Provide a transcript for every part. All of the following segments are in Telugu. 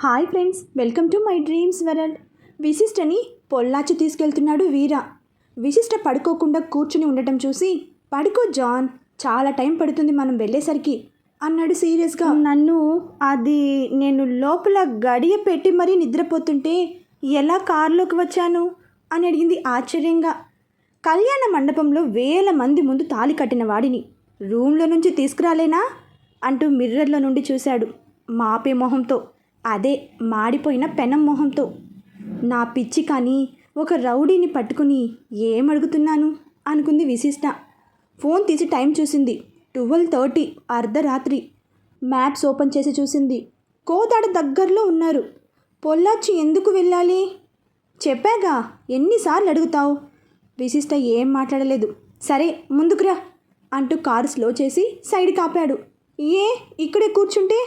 Hi friends welcome to my dreams world. విశిష్టని Pollachi తీసుకెళ్తున్నాడు వీర. విశిష్ట పడుకోకుండా కూర్చుని ఉండటం చూసి పడుకో జాన్ చాలా టైం పడుతుంది మనం వెళ్ళేసరికి అన్నాడు సీరియస్గా. నన్ను అది నేను లోపల గడియ పెట్టి మరీ నిద్రపోతుంటే ఎలా కారులోకి వచ్చాను? అని అడిగింది ఆశ్చర్యంగా. కళ్యాణ మండపంలో వేల మంది ముందు తాళి కట్టిన వాడిని. రూమ్లో నుంచి తీసుకురాలేనా? అంటూ మిర్రర్లో నుండి చూశాడు మాపే మొహంతో. అదే మాడిపోయిన పెనం మొహంతో నా పిచ్చి కానీ ఒక రౌడీని పట్టుకుని ఏమడుగుతున్నాను అనుకుంది విశిష్ట. ఫోన్ తీసి టైం చూసింది. ట్వెల్వ్ థర్టీ అర్ధరాత్రి. మ్యాప్స్ ఓపెన్ చేసి చూసింది. కోదాడ దగ్గరలో ఉన్నారు. పొల్లాచి ఎందుకు వెళ్ళాలి? చెప్పాగా ఎన్నిసార్లు అడుగుతావు? విశిష్ట ఏం మాట్లాడలేదు. సరే ముందుకురా అంటూ కారు స్లో చేసి సైడ్ కాపాడు. ఏ ఇక్కడే కూర్చుంటే?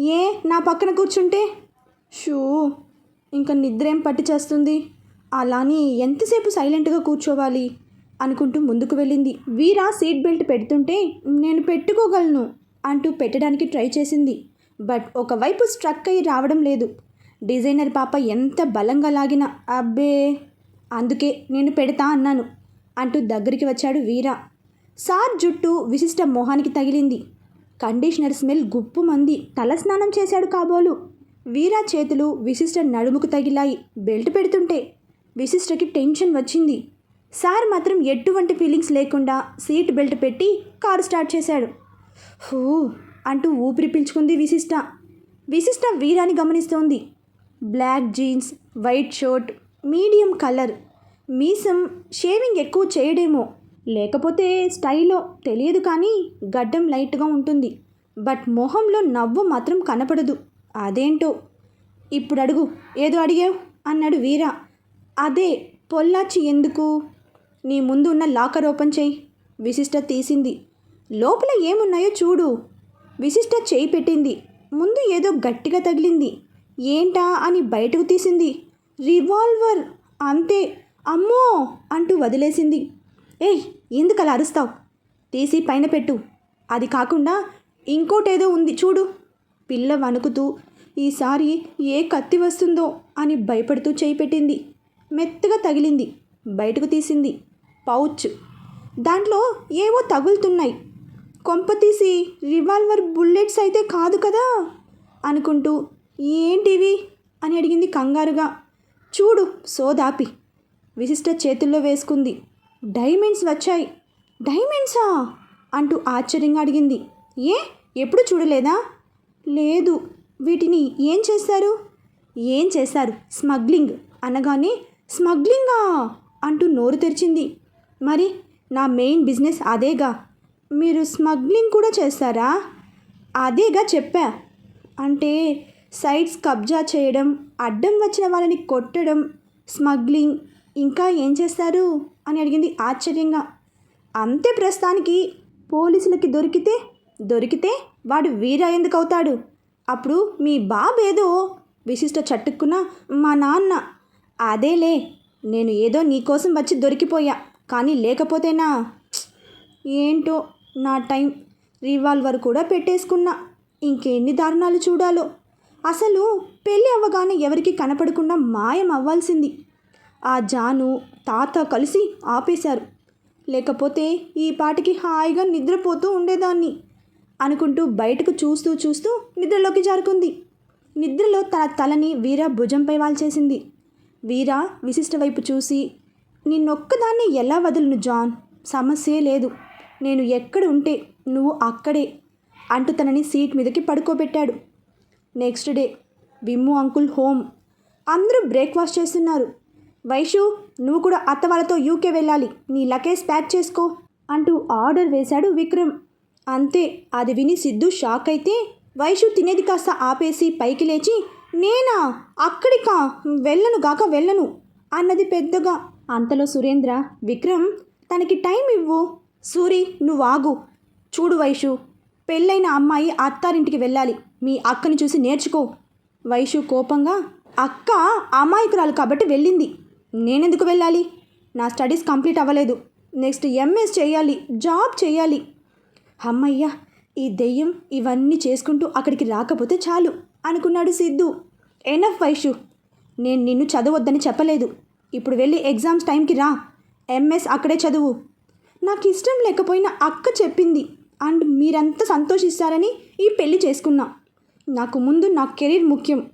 ఏ నా పక్కన కూర్చుంటే? షూ ఇంకా నిద్ర ఏం పట్టి చేస్తుంది? అలాని ఎంతసేపు సైలెంట్గా కూర్చోవాలి? అనుకుంటూ ముందుకు వెళ్ళింది. వీరా సీట్ బెల్ట్ పెడుతుంటే నేను పెట్టుకోగలను అంటూ పెట్టడానికి ట్రై చేసింది. బట్ ఒకవైపు స్ట్రక్ అయ్యి రావడం లేదు. డిజైనర్ పాప ఎంత బలంగా లాగినా అబ్బే అందుకే నేను పెడతా అన్నాను అంటూ దగ్గరికి వచ్చాడు వీరా. సార్ జుట్టు విశిష్ట మొహానికి తగిలింది. కండిషనర్ స్మెల్ గుప్పుమంది తలస్నానం చేశాడు కాబోలు. వీరా చేతులు విశిష్ట నడుముకు తగిలాయి. బెల్ట్ పెడుతుంటే విశిష్టకి టెన్షన్ వచ్చింది. సార్ మాత్రం ఎటువంటి ఫీలింగ్స్ లేకుండా సీట్ బెల్ట్ పెట్టి కారు స్టార్ట్ చేశాడు. హూ అంటూ ఊపిరి పీల్చుకుంది విశిష్ట. విశిష్ట వీరాని గమనిస్తోంది. Black jeans white shirt medium colour. మీసం షేవింగ్ ఎక్కువ చేయడేమో. లేకపోతే స్టైలో తెలియదు కానీ గడ్డం లైట్గా ఉంటుంది. బట్ మొహంలో నవ్వు మాత్రం కనపడదు. అదేంటో? ఇప్పుడు అడుగు. ఏదో అడిగావు? అన్నాడు వీర. అదే పొల్లాచి ఎందుకు? నీ ముందు ఉన్న లాకర్ ఓపెన్ చేయి. విశిష్ట తీసింది. లోపల ఏమున్నాయో చూడు. విశిష్ట చేయి పెట్టింది. ముందు ఏదో గట్టిగా తగిలింది. ఏంటా అని బయటకు తీసింది. రివాల్వర్. అంతే. అమ్మో అంటూ వదిలేసింది. ఏయ్ ఎందుకు అలా అరుస్తావు? తీసి పైన పెట్టు. అది కాకుండా ఇంకోటేదో ఉంది చూడు. పిల్ల వణుకుతూ ఈసారి ఏ కత్తి వస్తుందో అని భయపడుతూ చేయి పెట్టింది. మెత్తగా తగిలింది. బయటకు తీసింది. పౌచ్. దాంట్లో ఏవో తగులుతున్నాయి. కొంప తీసి రివాల్వర్ బుల్లెట్స్ అయితే కాదు కదా? అనుకుంటూ ఏంటివి? అని అడిగింది కంగారుగా. చూడు సోదాపి. విశిష్ట చేతుల్లో వేసుకుంది. డైమండ్స్ వచ్చాయి. డైమండ్సా? అంటూ ఆశ్చర్యంగా అడిగింది. ఏ? ఎప్పుడు చూడలేదా? లేదు. వీటిని ఏం చేస్తారు? ఏం చేశారు స్మగ్లింగ్ అనగానే స్మగ్లింగా అంటూ నోరు తెరిచింది. మరి నా మెయిన్ బిజినెస్ అదేగా? మీరు స్మగ్లింగ్ కూడా చేస్తారా? అదేగా చెప్పా. అంటే సైట్స్ కబ్జా చేయడం అడ్డం వచ్చిన వాళ్ళని కొట్టడం స్మగ్లింగ్ ఇంకా ఏం చేస్తారు? అని అడిగింది ఆశ్చర్యంగా. అంతే ప్రస్తుతానికి పోలీసులకి దొరికితే దొరికితే వాడు వీరా ఎందుకు అవుతాడు అప్పుడు మీ బాబేదో విశిష్ట చట్టుకున్న మా నాన్న అదేలే నేను ఏదో నీకోసం వచ్చి దొరికిపోయా కానీ లేకపోతేనా? ఏంటో నా టైం రివాల్వర్ కూడా పెట్టేసుకున్నా. ఇంకెన్ని దారుణాలు చూడాలో. అసలు పెళ్ళి అవ్వగానే ఎవరికి కనపడకుండా మాయం అవ్వాల్సింది. ఆ జాను తాత కలిసి ఆపేశారు. లేకపోతే ఈ పాటికి హాయిగా నిద్రపోతూ ఉండేదాన్ని అనుకుంటూ బయటకు చూస్తూ చూస్తూ నిద్రలోకి జారుకుంది. నిద్రలో తన తలని వీర భుజంపై వాల్చేసింది. వీర విశిష్ట వైపు చూసి నిన్నొక్కదాన్ని ఎలా వదలను జాన్? సమస్యే లేదు. నేను ఎక్కడ ఉంటే నువ్వు అక్కడే అంటూ తనని సీట్ మీదకి పడుకోబెట్టాడు. Next day Vimmu uncle home. అందరూ బ్రేక్ఫాస్ట్ చేస్తున్నారు. వైషు నువ్వు కూడా అత్త వాళ్ళతో యూకే వెళ్ళాలి. నీ లగేజ్ ప్యాక్ చేసుకో అంటూ ఆర్డర్ వేశాడు విక్రమ్. అంతే అది విని సిద్ధు షాక్ అయితే వైషు తినేది కాస్త ఆపేసి పైకి లేచి నేనా? అక్కడికా? వెళ్ళను గాక వెళ్ళను అన్నది పెద్దగా. అంతలో సురేంద్ర విక్రమ్ తనకి టైం ఇవ్వు. సూరి నువ్వు ఆగు. చూడు వైషు పెళ్ళైన అమ్మాయి అత్తారింటికి వెళ్ళాలి. మీ అక్కని చూసి నేర్చుకో. వైషు కోపంగా అక్క అమాయకురాలు కాబట్టి వెళ్ళింది. నేనెందుకు వెళ్ళాలి? నా స్టడీస్ కంప్లీట్ అవ్వలేదు. నెక్స్ట్ ఎంఎస్ చేయాలి జాబ్ చేయాలి. అమ్మయ్యా ఈ దెయ్యం ఇవన్నీ చేసుకుంటూ అక్కడికి రాకపోతే చాలు అనుకున్నాడు సిద్ధు. ఎనఫ్ వైషు నేను నిన్ను చదవద్దని చెప్పలేదు. ఇప్పుడు వెళ్ళి ఎగ్జామ్స్ టైంకి రా. ఎంఎస్ అక్కడే చదువు. నాకు ఇష్టం లేకపోయినా అక్క చెప్పింది. అండ్ మీరంతా సంతోషిస్తారని ఈ పెళ్ళి చేసుకున్నా. నాకు ముందు నా కెరీర్ ముఖ్యం.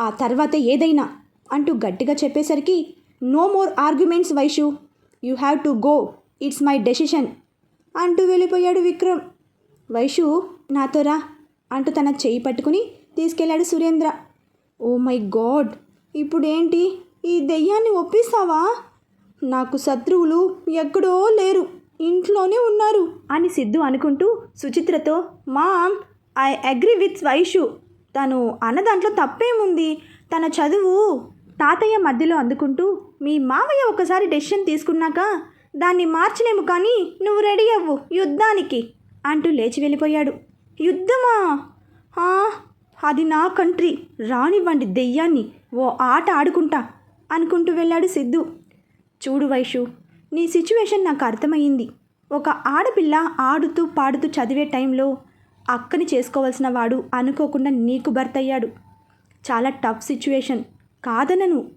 ఆ తర్వాత ఏదైనా అంటూ గట్టిగా చెప్పేసరికి no more arguments Vaishu you have to go it's my decision అంటూ వెళ్ళిపోయాడు విక్రమ్. వైషు నాతో రా అంటూ తన చెయ్యి పట్టుకుని తీసుకెళ్ళాడు సురేంద్ర. Oh my God! ఇప్పుడేంటి? ఈ దెయ్యాన్ని ఒప్పిస్తావా నాకు శత్రువులు ఎక్కడో లేరు. ఇంట్లోనే ఉన్నారు అని సిద్ధు అనుకుంటూ సుచిత్రతో mom I agree with Vaishu. తను అన్న దాంట్లో తప్పేముంది? తన చదువు తాతయ్య మధ్యలో అందుకుంటూ మీ మావయ్య ఒకసారి డెసిషన్ తీసుకున్నాక దాన్ని మార్చలేము కానీ నువ్వు రెడీ అవ్వు యుద్ధానికి అంటూ లేచి వెళ్ళిపోయాడు. యుద్ధమా? ఆ, అది నా కంట్రీ. రానివ్వండి దెయ్యాన్ని. ఓ ఆట ఆడుకుంటా అనుకుంటూ వెళ్ళాడు సిద్ధు. చూడు వైషు నీ సిచ్యువేషన్ నాకు అర్థమయ్యింది. ఒక ఆడపిల్ల ఆడుతూ పాడుతూ చదివే టైంలో అక్కని చేసుకోవాల్సిన వాడు అనుకోకుండా నీకు భర్త అయ్యాడు. చాలా టఫ్ సిచ్యువేషన్. కాదనను.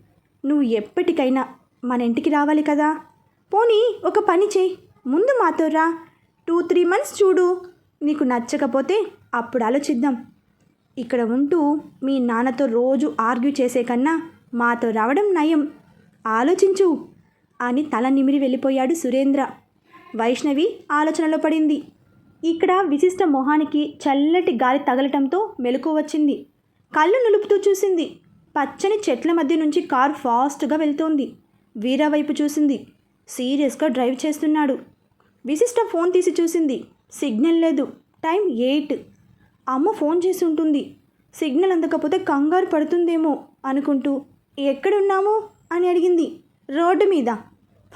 నువ్వు ఎప్పటికైనా మన ఇంటికి రావాలి కదా? పోనీ ఒక పని చేయి. ముందు మాతో రా. టూ త్రీ మంత్స్ చూడు. నీకు నచ్చకపోతే అప్పుడు ఆలోచిద్దాం. ఇక్కడ ఉంటూ మీ నాన్నతో రోజు ఆర్గ్యూ చేసే కన్నా మాతో రావడం నయం. ఆలోచించు. అని తల నిమిరి వెళ్ళిపోయాడు సురేంద్ర. వైష్ణవి ఆలోచనలో పడింది. ఇక్కడ విశిష్ట మొహానికి చల్లటి గాలి తగలటంతో మెలకు వచ్చింది. కళ్ళు నులుపుతూ చూసింది. పచ్చని చెట్ల మధ్య నుంచి కారు ఫాస్ట్గా వెళ్తోంది. వీరా వైపు చూసింది. సీరియస్గా డ్రైవ్ చేస్తున్నాడు. విశిష్ట ఫోన్ తీసి చూసింది. సిగ్నల్ లేదు. Time eight. అమ్మ ఫోన్ చేసి ఉంటుంది. సిగ్నల్ అందకపోతే కంగారు పడుతుందేమో అనుకుంటూ ఎక్కడున్నాము? అని అడిగింది. రోడ్డు మీద.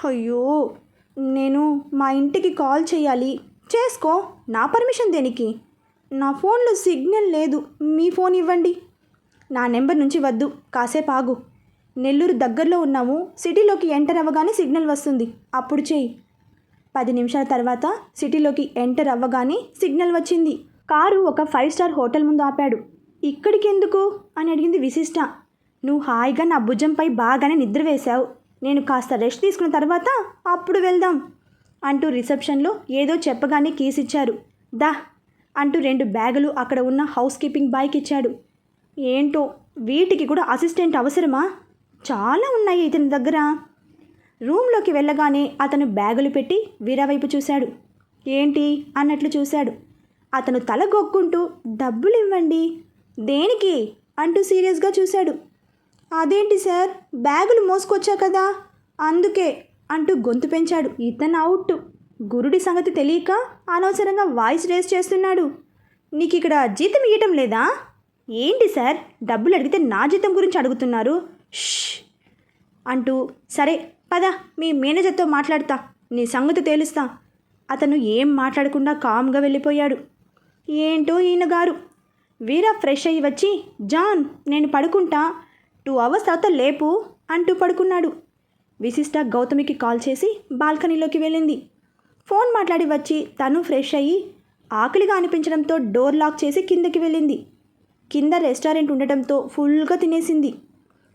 అయ్యో! నేను మా ఇంటికి కాల్ చేయాలి. చేసుకో. నా పర్మిషన్ దేనికి? నా ఫోన్లో సిగ్నల్ లేదు. మీ ఫోన్ ఇవ్వండి. నా నెంబర్ నుంచి వద్దు. కాసేపు ఆగు. నెల్లూరు దగ్గరలో ఉన్నాము. సిటీలోకి ఎంటర్ అవ్వగానే సిగ్నల్ వస్తుంది. అప్పుడు చేయి పది నిమిషాల తర్వాత సిటీలోకి ఎంటర్ అవ్వగానే సిగ్నల్ వచ్చింది. కారు ఒక ఫైవ్ స్టార్ హోటల్ ముందు ఆపాడు. ఇక్కడికి ఎందుకు? అని అడిగింది విశిష్ట. నువ్వు హాయిగా నా భుజంపై బాగానే నిద్ర వేశావు. నేను కాస్త రెస్ట్ తీసుకున్న తర్వాత అప్పుడు వెళ్దాం అంటూ రిసెప్షన్లో ఏదో చెప్పగానే కీస్ ఇచ్చారు. దా అంటూ రెండు బ్యాగులు అక్కడ ఉన్న హౌస్ కీపింగ్ బాయ్కి ఇచ్చాడు ఏంటో? వీటికి కూడా అసిస్టెంట్ అవసరమా? చాలా ఉన్నాయి ఇతని దగ్గర. రూమ్లోకి వెళ్ళగానే అతను బ్యాగులు పెట్టి వీరావైపు చూశాడు. ఏంటి? అన్నట్లు చూశాడు. అతను తల గొక్కుంటూ డబ్బులు ఇవ్వండి దేనికి? అంటూ సీరియస్గా చూశాడు. అదేంటి సార్? బ్యాగులు మోసుకొచ్చా కదా? అందుకే అంటూ గొంతు పెంచాడు ఇతను అవుట్. గురుడి సంగతి తెలియక అనవసరంగా వాయిస్ రేస్ చేస్తున్నాడు. నీకు ఇక్కడ జీతం ఇవ్వటం లేదా? ఏంటి సార్? డబ్బులు అడిగితే నా జీతం గురించి అడుగుతున్నారు? ష్! అంటూ సరే పద మీ మేనేజర్తో మాట్లాడతా నీ సంగతి తేలుస్తా. అతను ఏం మాట్లాడకుండా కామ్గా వెళ్ళిపోయాడు. ఏంటో ఈయన గారు? వీరా ఫ్రెష్ అయ్యి వచ్చి జాన్ నేను పడుకుంటా టూ అవర్స్ తర్వాత లేపు అంటూ పడుకున్నాడు. విశిష్ట గౌతమికి కాల్ చేసి బాల్కనీలోకి వెళ్ళింది. ఫోన్ మాట్లాడి వచ్చి తను ఫ్రెష్ అయ్యి ఆకలిగా అనిపించడంతో డోర్ లాక్ చేసి కిందకి వెళ్ళింది. కింద రెస్టారెంట్ ఉండటంతో ఫుల్గా తినేసింది.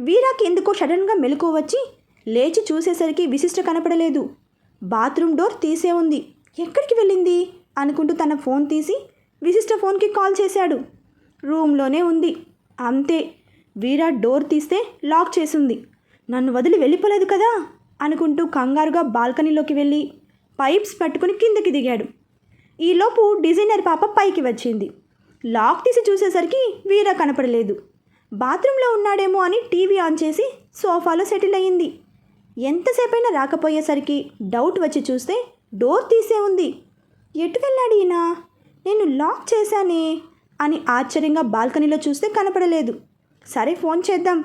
వీరాకి ఎందుకో సడన్గా మెలకువ వచ్చి లేచి చూసేసరికి విశిష్ట కనపడలేదు. బాత్రూమ్ డోర్ తీసే ఉంది. ఎక్కడికి వెళ్ళింది? అనుకుంటూ తన ఫోన్ తీసి విశిష్ట ఫోన్కి కాల్ చేశాడు. రూమ్లోనే ఉంది. అంతే. వీరా డోర్ తీస్తే లాక్ చేసింది. నన్ను వదిలి వెళ్ళిపోలేదు కదా? అనుకుంటూ కంగారుగా బాల్కనీలోకి వెళ్ళి పైప్స్ పట్టుకుని కిందకి దిగాడు. ఈలోపు డిజైనర్ పాప పైకి వచ్చింది. లాక్ తీసి చూసేసరికి వీరా కనపడలేదు. బాత్రూంలో ఉన్నాడేమో అని టీవీ ఆన్ చేసి సోఫాలో సెటిల్ అయ్యింది. ఎంతసేపైనా రాకపోయేసరికి డౌట్ వచ్చి చూస్తే డోర్ తీసే ఉంది. ఎటు వెళ్ళాడు ఈయన? నేను లాక్ చేశానే? అని ఆశ్చర్యంగా బాల్కనీలో చూస్తే కనపడలేదు. సరే ఫోన్ చేద్దాం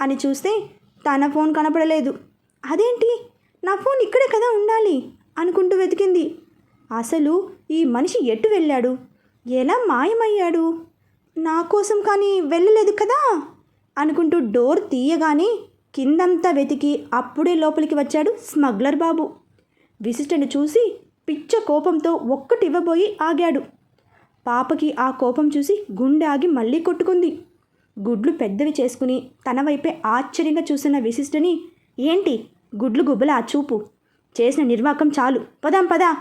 అని చూస్తే తన ఫోన్ కనపడలేదు. అదేంటి? నా ఫోన్ ఇక్కడే కదా ఉండాలి అనుకుంటూ వెతికింది. అసలు ఈ మనిషి ఎటు వెళ్ళాడు? ఎలా మాయమయ్యాడు? నా కోసం కానీ వెళ్ళలేదు కదా? అనుకుంటూ డోర్ తీయగానే కిందంతా వెతికి అప్పుడే లోపలికి వచ్చాడు స్మగ్లర్ బాబు. విశిష్టను చూసి పిచ్చ కోపంతో ఒక్కటి ఇవ్వబోయి ఆగాడు. పాపకి ఆ కోపం చూసి గుండె ఆగి మళ్ళీ కొట్టుకుంది. గుడ్లు పెద్దవి చేసుకుని తన వైపే ఆశ్చర్యంగా చూసిన విశిష్టని ఏంటి? గుడ్లు గుబ్బల ఆ చూపు. చేసిన నిర్వాకం చాలు. పదాం పదా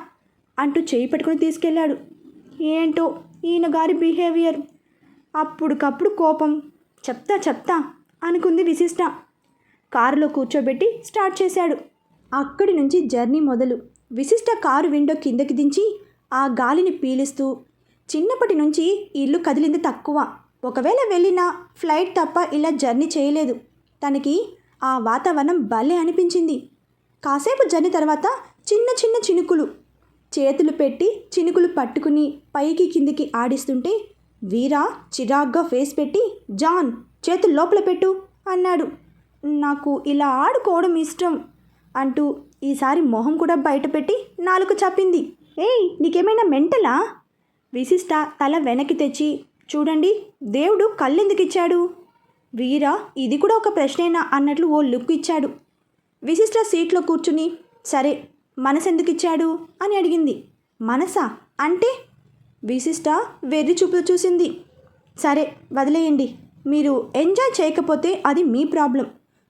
అంటూ చేయి పట్టుకుని తీసుకెళ్ళాడు. ఏంటో ఈయన గారి బిహేవియర్. అప్పుడుకప్పుడు కోపం. చెప్తా చెప్తా అనుకుంది విశిష్ట. కారులో కూర్చోబెట్టి స్టార్ట్ చేశాడు. అక్కడి నుంచి జర్నీ మొదలు. విశిష్ట కారు విండో కిందకి దించి ఆ గాలిని పీలుస్తూ చిన్నప్పటి నుంచి ఇల్లు కదిలింది తక్కువ. ఒకవేళ వెళ్ళినా ఫ్లైట్ తప్ప ఇలా జర్నీ చేయలేదు. తనకి ఆ వాతావరణం భలే అనిపించింది. కాసేపు జర్నీ తర్వాత చిన్న చిన్న చినుకులు చేతులు పెట్టి చినుకులు పట్టుకుని పైకి కిందికి ఆడిస్తుంటే వీరా చిరాగ్గా ఫేస్ పెట్టి జాన్ చేతులు లోపల పెట్టు అన్నాడు. నాకు ఇలా ఆడుకోవడం ఇష్టం అంటూ ఈసారి మొహం కూడా బయటపెట్టి నాలుగు చప్పింది ఏయ్ నీకేమైనా మెంటలా? విశిష్ట తల వెనక్కి తెచ్చి చూడండి దేవుడు కళ్ళెందుకు ఇచ్చాడు? వీరా ఇది కూడా ఒక ప్రశ్నేనా? అన్నట్లు ఓ లుక్ ఇచ్చాడు. విశిష్ట సీట్లో కూర్చుని సరే మనసెందుకు ఇచ్చాడు అని అడిగింది. మనసా? అంటే? విశిష్ట వెర్రి చూపులు చూసింది. సరే వదిలేయండి. మీరు ఎంజాయ్ చేయకపోతే అది మీ ప్రాబ్లం.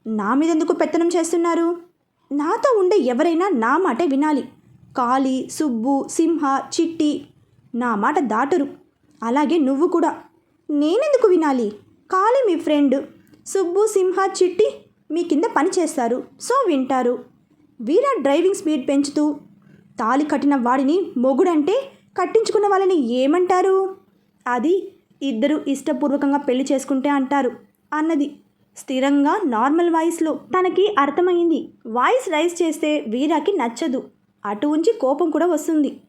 నా మీద ఎందుకు పెత్తనం చేస్తున్నారు? నాతో ఉండే ఎవరైనా నా మాట వినాలి. కాళీ సుబ్బు సింహ చిట్టి నా మాట దాటరు. అలాగే నువ్వు కూడా. నేనెందుకు వినాలి? కాళీ మీ ఫ్రెండ్ సుబ్బు సింహ చిట్టి మీ కింద పని చేస్తారు. సో వింటారు. వీరా డ్రైవింగ్ స్పీడ్ పెంచుతూ తాలి కట్టిన వాడిని మొగుడంటే కట్టించుకున్న వాళ్ళని ఏమంటారు? అది ఇద్దరు ఇష్టపూర్వకంగా పెళ్ళి చేసుకుంటే అంటారు. అన్నది స్థిరంగా నార్మల్ వాయిస్లో తనకి అర్థమైంది. వాయిస్ రైజ్ చేస్తే వీరాకి నచ్చదు. అటు ఉంచి కోపం కూడా వస్తుంది.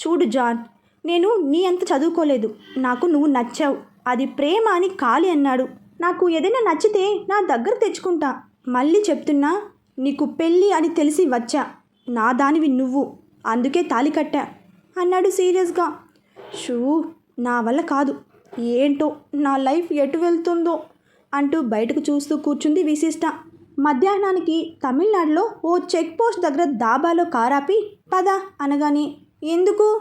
చూడు జాన్ నేను నీ అంత చదువుకోలేదు. నాకు నువ్వు నచ్చావు. అది ప్రేమ అని కాలి అన్నాడు. నాకు ఏదైనా నచ్చితే నా దగ్గర తెచ్చుకుంటా. మళ్ళీ చెప్తున్నా నీకు పెళ్ళి అని తెలిసి వచ్చా. నా దానివి నువ్వు. అందుకే తాలి కట్టా. అన్నాడు సీరియస్గా. షూ నా వల్ల కాదు. ఏంటో నా లైఫ్ ఎటు వెళ్తుందో అంటూ బయటకు చూస్తూ కూర్చుంది విశిష్ట. మధ్యాహ్నానికి తమిళనాడులో ఓ చెక్ పోస్ట్ దగ్గర దాబాలో కారాపి పద అనగానే ఎందుకు?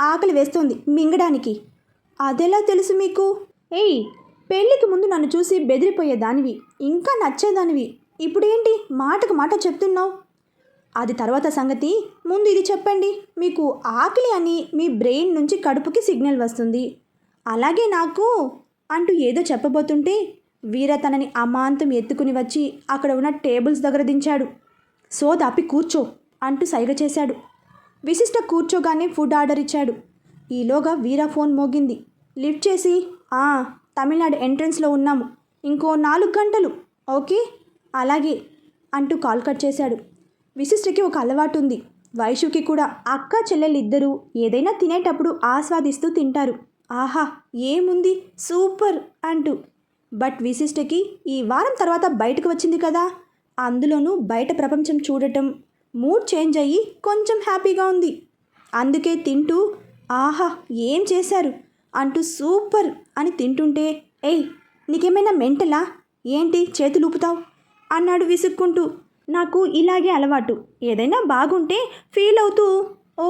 ఆకలి వేస్తుంది మింగడానికి. అదెలా తెలుసు మీకు? ఏయ్ పెళ్ళికి ముందు నన్ను చూసి బెదిరిపోయే దానివి ఇంకా నచ్చేదానివి. ఇప్పుడేంటి మాటకు మాట చెప్తున్నావు? అది తర్వాత సంగతి. ముందు ఇది చెప్పండి. మీకు ఆకలి అని మీ బ్రెయిన్ నుంచి కడుపుకి సిగ్నల్ వస్తుంది. అలాగే నాకు అంటూ ఏదో చెప్పబోతుంటే వీర తనని అమాంతం ఎత్తుకుని వచ్చి అక్కడ ఉన్న టేబుల్స్ దగ్గర దించాడు. సో దాపి కూర్చో అంటూ సైగ చేశాడు. విశిష్ట కూర్చోగానే ఫుడ్ ఆర్డర్ ఇచ్చాడు. ఈలోగా వీరా ఫోన్ మోగింది. లిఫ్ట్ చేసి "ఆ, తమిళనాడు ఎంట్రన్స్లో ఉన్నాము. ఇంకో నాలుగు గంటలు ఓకే? అలాగే అంటూ కాల్ కట్ చేశాడు. విశిష్టకి ఒక అలవాటు ఉంది వైషుకి కూడా అక్క చెల్లెలిద్దరూ ఏదైనా తినేటప్పుడు ఆస్వాదిస్తూ తింటారు. ఆహా ఏముంది? సూపర్! అంటూ. బట్ విశిష్టకి ఈ వారం తర్వాత బయటకు వచ్చింది కదా! అందులోనూ బయట ప్రపంచం చూడటం మూడ్ చేంజ్ అయ్యి కొంచెం హ్యాపీగా ఉంది. అందుకే తింటూ ఆహా ఏం చేశారు? అంటూ సూపర్ అని తింటుంటే ఏయ్ నీకేమైనా మెంటలా? ఏంటి? చేతులు ఊపుతావు అన్నాడు విసుక్కుంటూ. నాకు ఇలాగే అలవాటు. ఏదైనా బాగుంటే ఫీల్ అవుతూ ఓ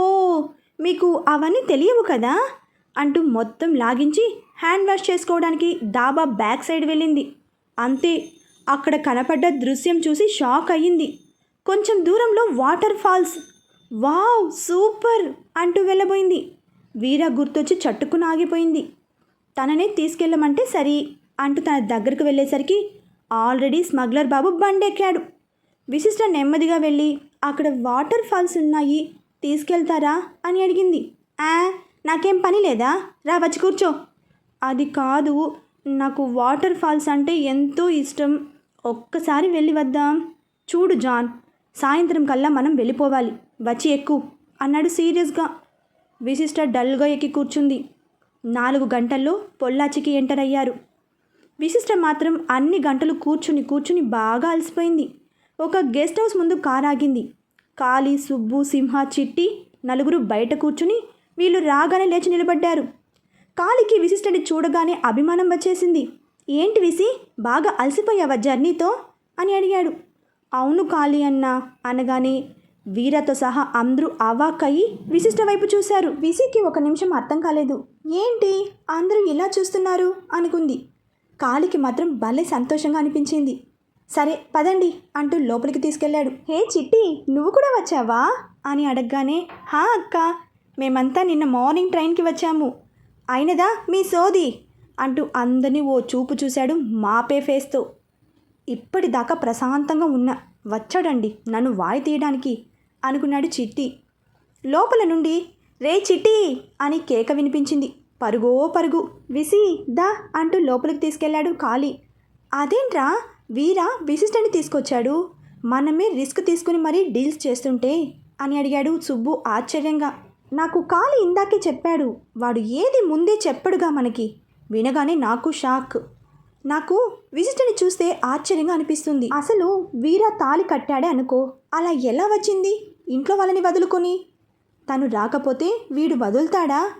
మీకు అవన్నీ తెలియవు కదా? అంటూ మొత్తం లాగించి హ్యాండ్ వాష్ చేసుకోవడానికి దాబా బ్యాక్ సైడ్ వెళ్ళింది. అంతే అక్కడ కనపడ్డ దృశ్యం చూసి షాక్ అయ్యింది. కొంచెం దూరంలో వాటర్ ఫాల్స్. Wow super! అంటూ వెళ్ళబోయింది. వీర గుర్తొచ్చి చట్టుకుని ఆగిపోయింది. తననే తీసుకెళ్ళమంటే సరి అంటూ తన దగ్గరకు వెళ్ళేసరికి ఆల్రెడీ స్మగ్లర్ బాబు బండెక్కాడు. విశిష్ట నెమ్మదిగా వెళ్ళి అక్కడ వాటర్ ఫాల్స్ ఉన్నాయి తీసుకెళ్తారా? అని అడిగింది. ఆ నాకేం పని లేదా? రా వచ్చి కూర్చో. అది కాదు నాకు వాటర్ ఫాల్స్ అంటే ఎంతో ఇష్టం. ఒక్కసారి వెళ్ళి వద్దాం. చూడు జాన్ సాయంత్రం కల్లా మనం వెళ్ళిపోవాలి. వచ్చి ఎక్కు అన్నాడు సీరియస్గా. విశిష్ట డల్గా ఎక్కి కూర్చుంది. నాలుగు గంటల్లో పొల్లాచికి ఎంటర్ అయ్యారు. విశిష్ట మాత్రం అన్ని గంటలు కూర్చుని కూర్చుని బాగా అలసిపోయింది. ఒక గెస్ట్ హౌస్ ముందు కార్ ఆగింది. కాళీ సుబ్బు సింహ చిట్టి నలుగురు బయట కూర్చుని వీళ్ళు రాగానే లేచి నిలబడ్డారు. కాలికి విశిష్టని చూడగానే అభిమానం వచ్చేసింది. ఏంటి విసి బాగా అలసిపోయావా జర్నీతో? అని అడిగాడు. అవును కాళీ అన్న అనగానే వీరతో సహా అందరూ అవాక్కయ్యి విశిష్ట వైపు చూశారు. విసికి ఒక నిమిషం అర్థం కాలేదు. ఏంటి? అందరూ ఇలా చూస్తున్నారు? అనుకుంది. కాలికి మాత్రం భలే సంతోషంగా అనిపించింది. సరే పదండి అంటూ లోపలికి తీసుకెళ్ళాడు. హే చిట్టి నువ్వు కూడా వచ్చావా? అని అడగగానే హా అక్క మేమంతా నిన్న మార్నింగ్ ట్రైన్కి వచ్చాము. అయినదా మీ సోది? అంటూ అందరినీ ఓ చూపు చూశాడు మాపే ఫేస్తో. ఇప్పటిదాకా ప్రశాంతంగా ఉన్న వచ్చాడండి నన్ను వాయి తీయడానికి అనుకున్నాడు చిట్టి. లోపల నుండి రే చిట్టి! అని కేక వినిపించింది. పరుగో పరుగు. విసి దా అంటూ లోపలికి తీసుకెళ్ళాడు ఖాళీ. అదేంట్రా? వీరా విశిష్టని తీసుకొచ్చాడు. మనమే రిస్క్ తీసుకుని మరీ డీల్స్ చేస్తుంటే? అని అడిగాడు సుబ్బు ఆశ్చర్యంగా. నాకు కాలి ఇందాకే చెప్పాడు. వాడు ఏది ముందే చెప్పడుగా మనకి. వినగానే నాకు షాక్. నాకు విజిటని చూస్తే ఆశ్చర్యంగా అనిపిస్తుంది. అసలు వీర తాళి కట్టాడే అనుకో. అలా ఎలా వచ్చింది? ఇంట్లో వాళ్ళని వదులుకొని? తను రాకపోతే వీడు వదులుతాడా?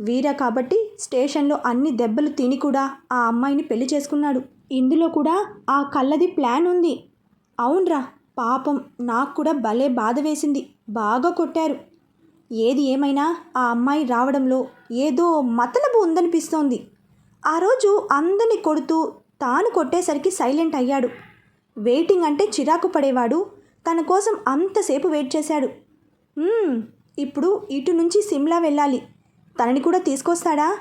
వీర కాబట్టి స్టేషన్లో అన్ని దెబ్బలు తిని కూడా ఆ అమ్మాయిని పెళ్ళి చేసుకున్నాడు. ఇందులో కూడా ఆ కళ్ళది ప్లాన్ ఉంది. అవునరా పాపం నాకు కూడా భలే బాధ వేసింది. బాగా కొట్టారు. ఏది ఏమైనా ఆ అమ్మాయి రావడంలో ఏదో మతలబు ఉందనిపిస్తోంది. ఆ రోజు అందరిని కొడుతూ తాను కొట్టేసరికి సైలెంట్ అయ్యాడు. వెయిటింగ్ అంటే చిరాకు పడేవాడు. తన కోసం అంతసేపు వెయిట్ చేశాడు. ఇప్పుడు ఇటు నుంచి సిమ్లా వెళ్ళాలి. తనని కూడా తీసుకొస్తాడా?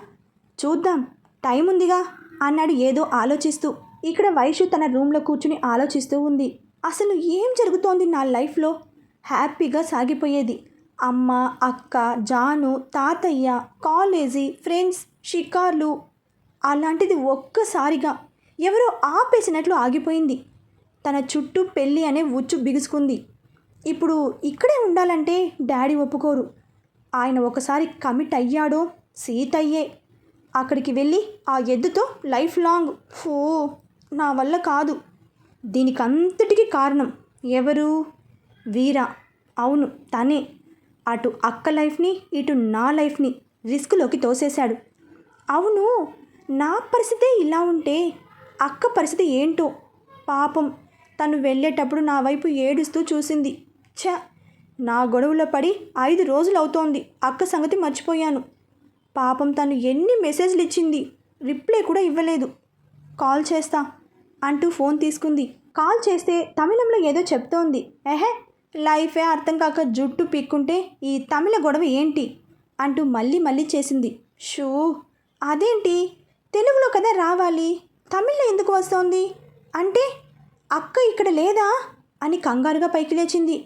చూద్దాం. టైం ఉందిగా అన్నాడు ఏదో ఆలోచిస్తూ. ఇక్కడ వైషు తన రూమ్లో కూర్చుని ఆలోచిస్తూ ఉంది. అసలు ఏం జరుగుతోంది నా లైఫ్లో? హ్యాపీగా సాగిపోయేది. అమ్మ అక్క జాను తాతయ్య కాలేజీ ఫ్రెండ్స్ షికార్లు అలాంటిది ఒక్కసారిగా ఎవరో ఆపేసినట్లు ఆగిపోయింది. తన చుట్టూ పెళ్ళి అనే ఉచ్చు బిగుసుకుంది. ఇప్పుడు ఇక్కడే ఉండాలంటే డాడీ ఒప్పుకోరు. ఆయన ఒకసారి కమిట్ అయ్యాడో సీతయ్యే అక్కడికి వెళ్ళి ఆ ఎద్దుతో లైఫ్ లాంగ్ ఫో నా వల్ల కాదు. దీనికంతటికి కారణం ఎవరు? వీరా. అవును తనే. అటు అక్క లైఫ్ని ఇటు నా లైఫ్ని రిస్క్లోకి తోసేశాడు. అవును నా పరిస్థితే ఇలా ఉంటే అక్క పరిస్థితి ఏంటో? పాపం తను వెళ్ళేటప్పుడు నా వైపు ఏడుస్తూ చూసింది. ఛ! నా గొడవలో పడి ఐదు రోజులు అవుతోంది అక్క సంగతి మర్చిపోయాను. పాపం తను ఎన్ని మెసేజ్లు ఇచ్చింది రిప్లై కూడా ఇవ్వలేదు. కాల్ చేస్తా అంటూ ఫోన్ తీసుకుంది. కాల్ చేస్తే తమిళంలో ఏదో చెప్తోంది. ఎహే లైఫే అర్థం కాక జుట్టు పీక్కుంటే ఈ తమిళ గొడవ ఏంటి? అంటూ మళ్ళీ మళ్ళీ చేసింది. షూ అదేంటి? తెలుగులో కదా రావాలి. తమిళ్ళో ఎందుకు వస్తోంది? అంటే అక్క ఇక్కడ లేదా? అని కంగారుగా పైకి లేచింది.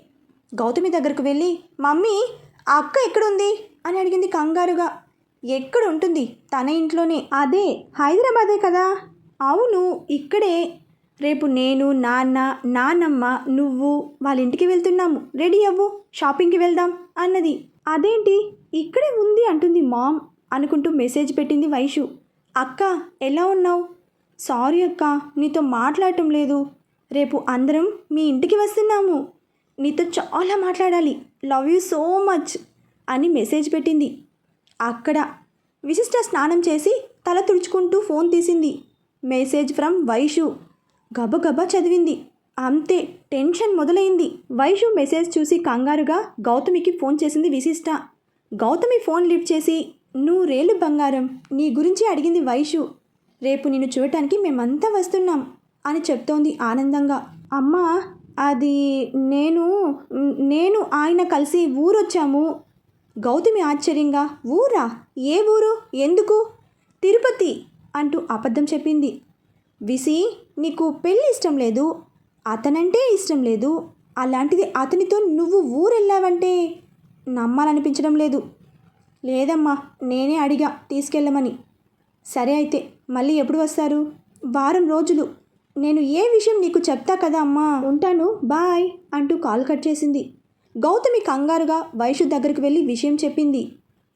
గౌతమి దగ్గరకు వెళ్ళి మమ్మీ ఆ అక్క ఎక్కడుంది? అని అడిగింది కంగారుగా. ఎక్కడ ఉంటుంది తన ఇంట్లోనే. అదే హైదరాబాదే కదా. అవును ఇక్కడే. రేపు నేను నాన్న నాన్నమ్మ నువ్వు వాళ్ళ ఇంటికి వెళ్తున్నాము. రెడీ అవ్వు షాపింగ్కి వెళ్దాం అన్నది. అదేంటి? ఇక్కడే ఉంది అంటుంది మామ్ అనుకుంటూ మెసేజ్ పెట్టింది వైషు. అక్క ఎలా ఉన్నావు? సారీ అక్క నీతో మాట్లాడటం లేదు. రేపు అందరం మీ ఇంటికి వస్తున్నాము. నీతో చాలా మాట్లాడాలి. లవ్ యూ సో మచ్ అని మెసేజ్ పెట్టింది. అక్కడ విశిష్ట స్నానం చేసి తల తుడుచుకుంటూ ఫోన్ తీసింది. Message from Vaishu. గబగబా చదివింది. అంతే టెన్షన్ మొదలైంది. వైషు మెసేజ్ చూసి కంగారుగా గౌతమికి ఫోన్ చేసింది విశిష్ట. గౌతమి ఫోన్ లిఫ్ట్ చేసి నూరేళ్ళు బంగారం నీ గురించి అడిగింది వైషు. రేపు నిన్ను చూడటానికి మేమంతా వస్తున్నాం అని చెప్తోంది ఆనందంగా. అమ్మా అది నేను నేను ఆయన కలిసి ఊరొచ్చాము. గౌతమి ఆశ్చర్యంగా ఊరా? ఏ ఊరు? ఎందుకు? తిరుపతి అంటూ అబద్ధం చెప్పింది. విసి నీకు పెళ్ళి ఇష్టం లేదు. అతనంటే ఇష్టం లేదు. అలాంటిది అతనితో నువ్వు ఊరెళ్ళావంటే నమ్మాలనిపించడం లేదు. లేదమ్మా నేనే అడిగా తీసుకెళ్ళమని. సరే అయితే మళ్ళీ ఎప్పుడు వస్తారు? వారం రోజులు. నేను ఏ విషయం నీకు చెప్తా కదా అమ్మా? ఉంటాను. బాయ్ అంటూ కాల్ కట్ చేసింది. గౌతమి కంగారుగా వైషు దగ్గరికి వెళ్ళి విషయం చెప్పింది.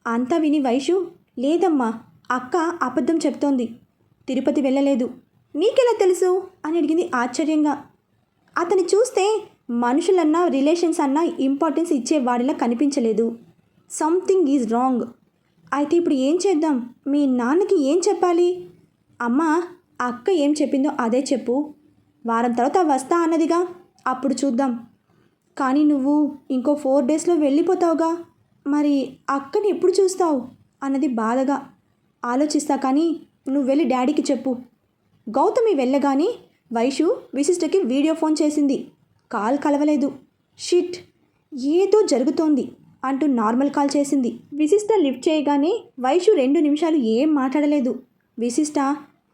అంతా విని వైషు లేదమ్మా అక్క అబద్ధం చెప్తోంది. తిరుపతి వెళ్ళలేదు. నీకెలా తెలుసు? అని అడిగింది ఆశ్చర్యంగా. అతని చూస్తే మనుషులన్నా రిలేషన్స్ అన్నా ఇంపార్టెన్స్ ఇచ్చేవాడిలా కనిపించలేదు. Something is wrong. అయితే ఇప్పుడు ఏం చేద్దాం? మీ నాన్నకి ఏం చెప్పాలి? అమ్మా అక్క ఏం చెప్పిందో అదే చెప్పు. వారం తర్వాత వస్తా అన్నదిగా. అప్పుడు చూద్దాం. కానీ నువ్వు ఇంకో ఫోర్ డేస్లో వెళ్ళిపోతావుగా. మరి అక్కని ఎప్పుడు చూస్తావు? అన్నది బాధగా. ఆలోచిస్తా కానీ నువ్వు వెళ్ళి డాడీకి చెప్పు. గౌతమి వెళ్ళగానే వైషు విశిష్టకి వీడియో ఫోన్ చేసింది. కాల్ కలవలేదు. షిట్! ఏదో జరుగుతోంది అంటూ నార్మల్ కాల్ చేసింది. విశిష్ట లిఫ్ట్ చేయగానే వైషు రెండు నిమిషాలు ఏం మాట్లాడలేదు. విశిష్ట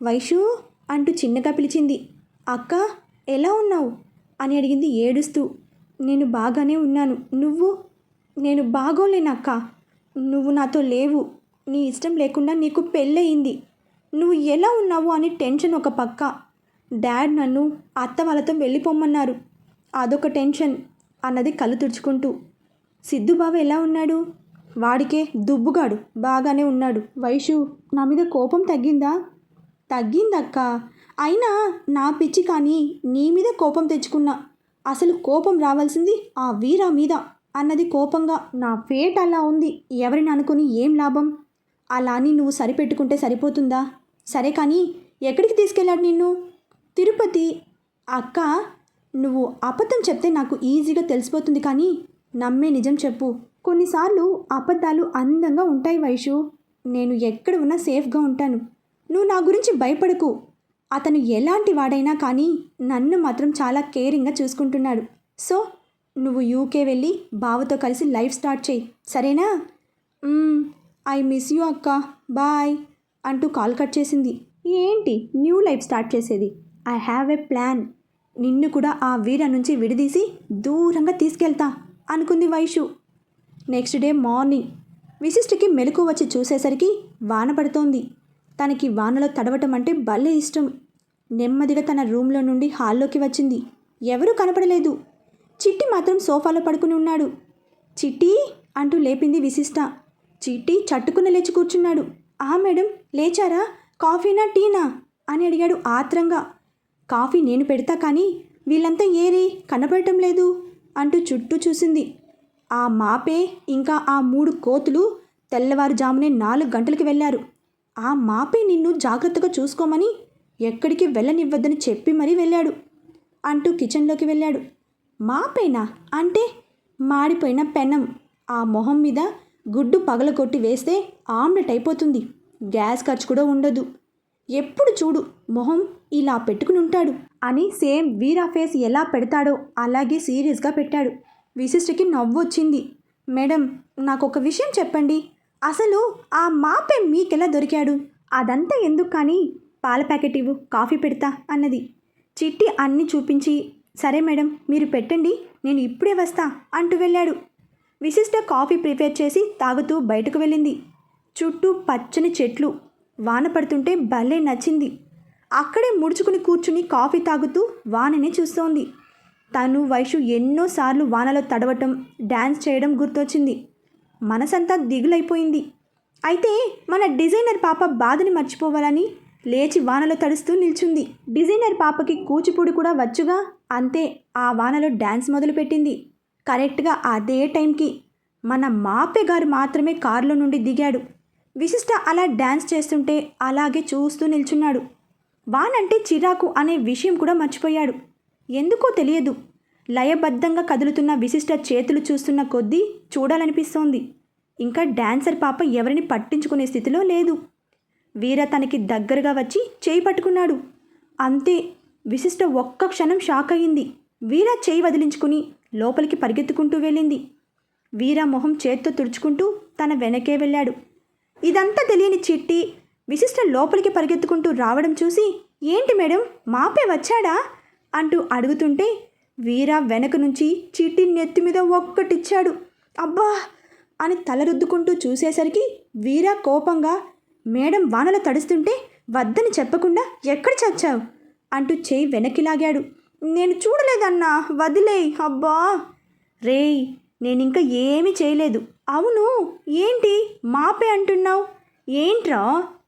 వైషు అంటూ చిన్నగా పిలిచింది. అక్క ఎలా ఉన్నావు? అని అడిగింది ఏడుస్తూ. నేను బాగానే ఉన్నాను. నువ్వు? నేను బాగోలేనక్క నువ్వు నాతో లేవు. నీ ఇష్టం లేకుండా నీకు పెళ్ళయింది. నువ్వు ఎలా ఉన్నావు అని టెన్షన్ ఒక పక్క. డాడ్ నన్ను అత్త వాళ్ళతో వెళ్ళిపోమన్నారు అదొక టెన్షన్ అన్నది కళ్ళు తుడుచుకుంటూ. సిద్ధుబావ ఎలా ఉన్నాడు? వాడికే దుబ్బుగాడు. బాగానే ఉన్నాడు. వైషు నా మీద కోపం తగ్గిందా? తగ్గిందక్క. అయినా నా పిచ్చి కానీ నీ మీద కోపం తెచ్చుకున్నా. అసలు కోపం రావాల్సింది ఆ వీరా మీద అన్నది కోపంగా నా ఫేట్ అలా ఉంది. ఎవరిని అనుకుని ఏం లాభం? అలా అని నువ్వు సరిపెట్టుకుంటే సరిపోతుందా? సరే కానీ ఎక్కడికి తీసుకెళ్ళాడు నిన్ను? తిరుపతి. అక్క నువ్వు అబద్ధం చెప్తే నాకు ఈజీగా తెలిసిపోతుంది కానీ నమ్మే నిజం చెప్పు. కొన్నిసార్లు అబద్ధాలు అందంగా ఉంటాయి వైషు. నేను ఎక్కడ ఉన్నా సేఫ్గా ఉంటాను. నువ్వు నా గురించి భయపడకు. అతను ఎలాంటి వాడైనా కానీ నన్ను మాత్రం చాలా కేరింగ్గా చూసుకుంటున్నాడు. సో నువ్వు యూకే వెళ్ళి బావతో కలిసి లైఫ్ స్టార్ట్ చేయి. సరేనా? ఐ మిస్ యూ అక్క. బాయ్ అంటూ కాల్ కట్ చేసింది. ఏంటి? న్యూ లైఫ్ స్టార్ట్ చేసేది. I have a plan. నిన్ను కూడా ఆ వీర నుంచి విడదీసి దూరంగా తీసుకెళ్తా అనుకుంది వైషు. Next day morning. విశిష్టికి మెలకు వచ్చి చూసేసరికి వాన పడుతోంది. తనకి వానలో తడవటం అంటే భలే ఇష్టం. నెమ్మదిగా తన రూమ్లో నుండి హాల్లోకి వచ్చింది. ఎవరూ కనపడలేదు. చిట్టి మాత్రం సోఫాలో పడుకుని ఉన్నాడు. చిట్టి అంటూ లేపింది విశిష్ట. చిట్టి చట్టుకున్న లేచి కూర్చున్నాడు. ఆ మేడం లేచారా? కాఫీనా టీనా? అని అడిగాడు ఆత్రంగా. కాఫీ నేను పెడతా కానీ వీళ్ళంతా ఏరి? కనపడటం లేదు అంటూ చుట్టూ చూసింది. ఆ మాపే ఇంకా ఆ మూడు కోతులు తెల్లవారుజామునే నాలుగు గంటలకు వెళ్ళారు. ఆ మాపే నిన్ను జాగ్రత్తగా చూసుకోమని ఎక్కడికి వెళ్ళనివ్వద్దని చెప్పి మరీ వెళ్ళాడు. అంటూ కిచెన్లోకి వెళ్ళాడు. మాపేనా? అంటే మాడిపోయిన పెనం ఆ మొహం మీద గుడ్డు పగలగొట్టి వేస్తే ఆమ్లెట్ అయిపోతుంది. గ్యాస్ ఖర్చు కూడా ఉండదు. ఎప్పుడు చూడు మొహం ఇలా పెట్టుకుని ఉంటాడు అని సేమ్ వీరా ఫేస్ ఎలా పెడతాడో అలాగే సీరియస్గా పెట్టాడు. విశిష్టకి నవ్వొచ్చింది. మేడం నాకు ఒక విషయం చెప్పండి. అసలు ఆ మాపే మీకెలా దొరికాడు? అదంతా ఎందుకు కానీ పాల ప్యాకెట్ ఇవ్వు కాఫీ పెడతా అన్నది. చిట్టి అన్ని చూపించి సరే మేడం మీరు పెట్టండి నేను ఇప్పుడే వస్తా అంటూ వెళ్ళాడు. విశిష్ట కాఫీ ప్రిపేర్ చేసి తాగుతూ బయటకు వెళ్ళింది. చుట్టూ పచ్చని చెట్లు వాన పడుతుంటే భలే నచ్చింది. అక్కడే ముడుచుకుని కూర్చుని కాఫీ తాగుతూ వానని చూస్తోంది. తను వైషు ఎన్నోసార్లు వానలో తడవటం డ్యాన్స్ చేయడం గుర్తొచ్చింది. మనసంతా దిగులైపోయింది. అయితే మన డిజైనర్ పాప బాధని మర్చిపోవాలని లేచి వానలో తడుస్తూ నిల్చుంది. డిజైనర్ పాపకి కూచిపూడి కూడా వచ్చుగా? అంతే ఆ వానలో డ్యాన్స్ మొదలుపెట్టింది. కరెక్ట్గా అదే టైంకి మన మాపే గారు మాత్రమే కారులో నుండి దిగాడు. విశిష్ట అలా డ్యాన్స్ చేస్తుంటే అలాగే చూస్తూ నిల్చున్నాడు. వానంటే చిరాకు అనే విషయం కూడా మర్చిపోయాడు. ఎందుకో తెలియదు. లయబద్ధంగా కదులుతున్న విశిష్ట చేతులు చూస్తున్న కొద్దీ చూడాలనిపిస్తోంది. ఇంకా డాన్సర్ పాప ఎవరిని పట్టించుకునే స్థితిలో లేదు. వీర తనకి దగ్గరగా వచ్చి చేయి పట్టుకున్నాడు. అంతే విశిష్ట ఒక్క క్షణం షాక్ అయింది వీర చేయి వదిలించుకుని లోపలికి పరిగెత్తుకుంటూ వెళ్ళింది. వీర మొహం చేత్తో తుడుచుకుంటూ తన వెనకే వెళ్ళాడు. ఇదంతా తెలియని చిట్టి విశిష్ట లోపలికి పరిగెత్తుకుంటూ రావడం చూసి ఏంటి మేడం మాపే వచ్చాడా? అంటూ అడుగుతుంటే వీర వెనక నుంచి చిట్టి నెత్తి మీద ఒక్కటిచ్చాడు. అబ్బా! అని తల రుద్దుకుంటూ చూసేసరికి వీర కోపంగా మేడం వానలు తడుస్తుంటే వద్దని చెప్పకుండా ఎక్కడ చచ్చావు? అంటూ చేయి వెనక్కి లాగాడు. నేను చూడలేదన్నా వదిలే అబ్బా! రేయ్ నేనింకా ఏమీ చేయలేదు. అవును ఏంటి? మాపే అంటున్నావు? ఏంట్రా?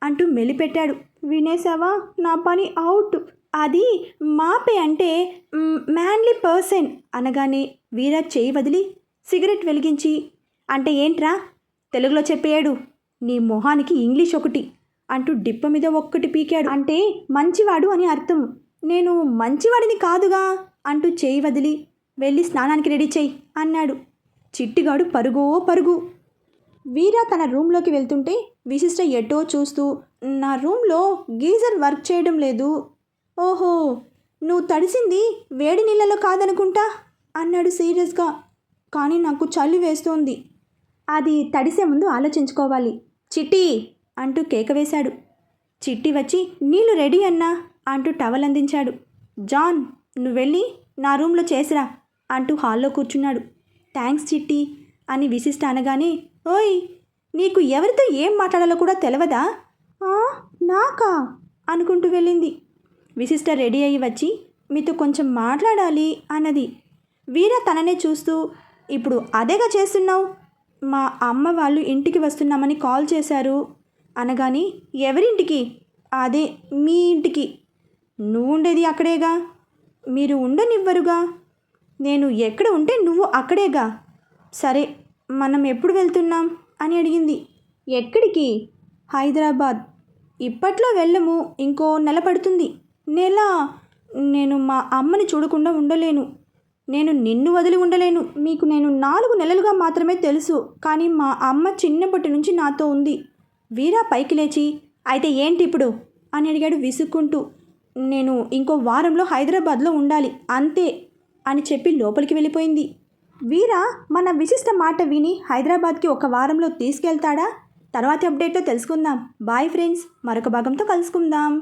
అంటూ మెలిపెట్టాడు. వినేసావా నా పని అవుట్. అది మాపే అంటే మ్యాన్లీ పర్సన్ అనగానే వీరా చేయి వదిలి సిగరెట్ వెలిగించి అంటే ఏంట్రా? తెలుగులో చెప్పాడు నీ మొహానికి ఇంగ్లీష్ ఒకటి అంటూ డిప్ప మీద ఒక్కటి పీకాడు. అంటే మంచివాడు అని అర్థం. నేను మంచివాడిని కాదుగా అంటూ చేయి వదిలి వెళ్ళి స్నానానికి రెడీ చేయి అన్నాడు. చిట్టిగాడు పరుగో పరుగు. వీరా తన రూమ్లోకి వెళ్తుంటే విశిష్ట ఎటో చూస్తూ నా రూమ్లో గీజర్ వర్క్ చేయడం లేదు. ఓహో నువ్వు తడిసింది వేడి నీళ్ళలో కాదనుకుంటా? అన్నాడు సీరియస్గా. కానీ నాకు చలి వేస్తోంది. అది తడిసే ముందు ఆలోచించుకోవాలి. చిట్టి! అంటూ కేక వేశాడు. చిట్టి వచ్చి నీళ్ళు రెడీ అన్నా! అంటూ టవల్ అందించాడు. జాన్ నువ్వు వెళ్ళి నా రూమ్లో చేసిరా! అంటూ హాల్లో కూర్చున్నాడు. థ్యాంక్స్ చిట్టి! అని విశిష్ట అనగానే ఓయ్ నీకు ఎవరితో ఏం మాట్లాడాలో కూడా తెలియదా "ఆ, నాకా? అనుకుంటూ వెళ్ళింది. విశిష్ట రెడీ అయ్యి వచ్చి మీతో కొంచెం మాట్లాడాలి అన్నది. వీర తననే చూస్తూ ఇప్పుడు అదేగా చేస్తున్నావు? మా అమ్మ వాళ్ళు ఇంటికి వస్తున్నామని కాల్ చేశారు. అనగాని ఎవరింటికి? అదే మీ ఇంటికి. నువ్వు ఉండేది అక్కడేగా? మీరు ఉండనివ్వరుగా. నేను ఎక్కడ ఉంటే నువ్వు అక్కడేగా. సరే మనం ఎప్పుడు వెళ్తున్నాం? అని అడిగింది. ఎక్కడికి? హైదరాబాద్. ఇప్పట్లో వెళ్ళము ఇంకో నెల పడుతుంది. నెల నేను మా అమ్మని చూడకుండా ఉండలేను. నేను నిన్ను వదిలి ఉండలేను. మీకు నేను నాలుగు నెలలుగా మాత్రమే తెలుసు. కానీ మా అమ్మ చిన్నప్పటి నుంచి నాతో ఉంది. వీరా పైకి లేచి అయితే ఏంటి ఇప్పుడు? అని అడిగాడు విసుక్కుంటూ. నేను ఇంకో వారంలో హైదరాబాద్లో ఉండాలి. అంతే అని చెప్పి లోపలికి వెళ్ళిపోయింది. వీరా మన విశిష్ట మాట విని హైదరాబాద్కి ఒక వారంలో తీసుకెళ్తాడా? తర్వాతి అప్డేట్లో తెలుసుకుందాం. బాయ్ ఫ్రెండ్స్ మరొక భాగంతో కలుసుకుందాం.